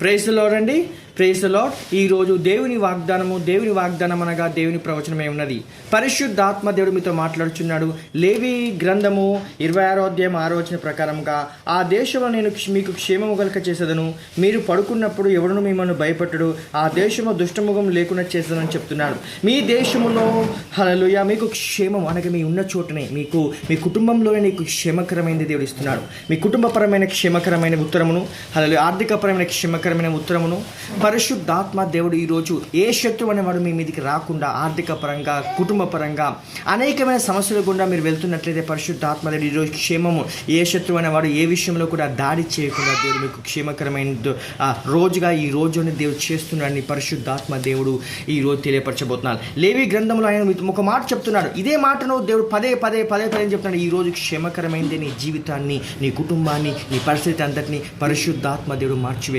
Praise lord praise lord ఈరోజు దేవుని వాగ్దానము దేవుని వాగ్దానం అనగా దేవుని ప్రవచనమే ఉన్నది. పరిశుద్ధాత్మ దేవుడు మీతో మాట్లాడుచున్నాడు. లేవి గ్రంథము ఇరవై ఆరో అధ్యాయం ఆలోచన ప్రకారంగా ఆ దేశంలో నేను మీకు క్షేమము కలక చేసేదను. మీరు పడుకున్నప్పుడు ఎవడును మిమ్మల్ని భయపెట్టడు. ఆ దేశము దుష్టముఖం లేకుండా చేసేదని చెప్తున్నాడు. మీ దేశములో హలలుయ మీకు క్షేమం అనగా మీ ఉన్న చోటనే మీకు మీ కుటుంబంలోనే నీకు క్షేమకరమైనది దేవుడు ఇస్తున్నాడు. మీ కుటుంబపరమైన క్షేమకరమైన ఉత్తరమును హలలు ఆర్థికపరమైన క్షేమకరమైన ఉత్తరమును పరిశుద్ధాత్మ దేవుడు ఈరోజు ఏ శత్రువు అనేవాడు మీ మీదకి రాకుండా ఆర్థిక పరంగా కుటుంబ పరంగా అనేకమైన సమస్యల గుండా మీరు వెళ్తున్నట్లయితే పరిశుద్ధాత్మ దేవుడు ఈరోజు క్షేమము. ఏ శత్రువు అనేవాడు ఏ విషయంలో కూడా దాడి చేయకుండా దేవుడు మీకు క్షేమకరమైన రోజుగా ఈ రోజుని దేవుడు చేస్తున్నాడని పరిశుద్ధాత్మ దేవుడు ఈ రోజు తెలియపరచబోతున్నాడు. లేవి గ్రంథంలో ఆయన ఒక మాట చెప్తున్నాడు. ఇదే మాటను దేవుడు పదే పదే పదే పదే చెప్తున్నాడు. ఈ రోజు క్షేమకరమైనది నీ జీవితాన్ని నీ కుటుంబాన్ని నీ పరిస్థితి అంతటిని పరిశుద్ధాత్మ దేవుడు మార్చివే